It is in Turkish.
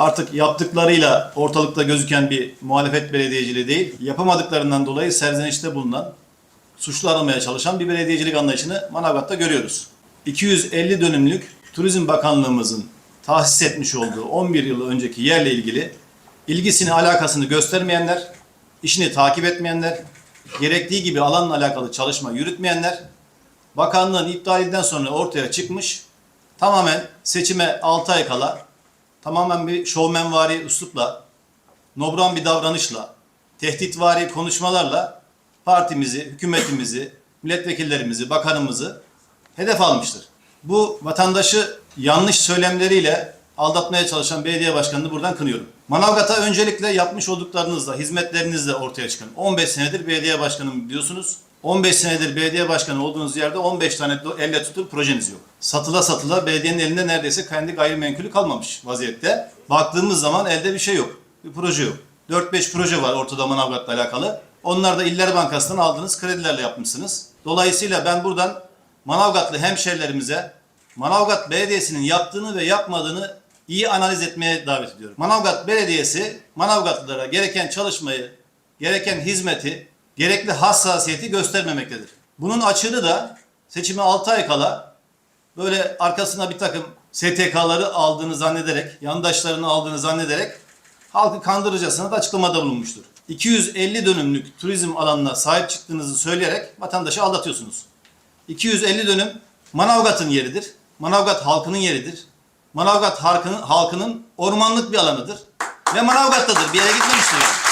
artık yaptıklarıyla ortalıkta gözüken bir muhalefet belediyeciliği değil, yapamadıklarından dolayı serzenişte bulunan, suçlu aramaya çalışan bir belediyecilik anlayışını Manavgat'ta görüyoruz. 250 dönümlük Turizm Bakanlığımızın tahsis etmiş olduğu 11 yıl önceki yerle ilgili ilgisini, alakasını göstermeyenler, işini takip etmeyenler, gerektiği gibi alanla alakalı çalışma yürütmeyenler, bakanlığın iptalinden sonra ortaya çıkmış, tamamen seçime 6 ay kala, tamamen bir şovmenvari üslupla, nobran bir davranışla, tehditvari konuşmalarla partimizi, hükümetimizi, milletvekillerimizi, bakanımızı hedef almıştır. Bu vatandaşı yanlış söylemleriyle aldatmaya çalışan belediye başkanını buradan kınıyorum. Manavgat'a öncelikle yapmış olduklarınızla, hizmetlerinizle ortaya çıkın. 15 senedir belediye başkanım diyorsunuz. 15 senedir belediye başkanı olduğunuz yerde 15 tane elle tutulur projeniz yok. Satıla satıla belediyenin elinde neredeyse kendi gayrimenkulü kalmamış vaziyette. Baktığımız zaman elde bir şey yok. Bir proje yok. 4-5 proje var ortada Manavgat'la alakalı. Onlar da İller Bankası'ndan aldığınız kredilerle yapmışsınız. Dolayısıyla ben buradan Manavgatlı hemşerilerimize Manavgat Belediyesi'nin yaptığını ve yapmadığını iyi analiz etmeye davet ediyorum. Manavgat Belediyesi Manavgatlılara gereken çalışmayı, gereken hizmeti, gerekli hassasiyeti göstermemektedir. Bunun açığını da seçime 6 ay kala böyle arkasına bir takım STK'ları aldığını zannederek, yandaşlarını aldığını zannederek halkı kandırıcasına da açıklamada bulunmuştur. 250 dönümlük turizm alanına sahip çıktığınızı söyleyerek vatandaşı aldatıyorsunuz. 250 dönüm Manavgat'ın yeridir. Manavgat halkının yeridir. Manavgat halkının, halkının ormanlık bir alanıdır. Ve Manavgat'tadır. Bir yere gitmemiştir. yani.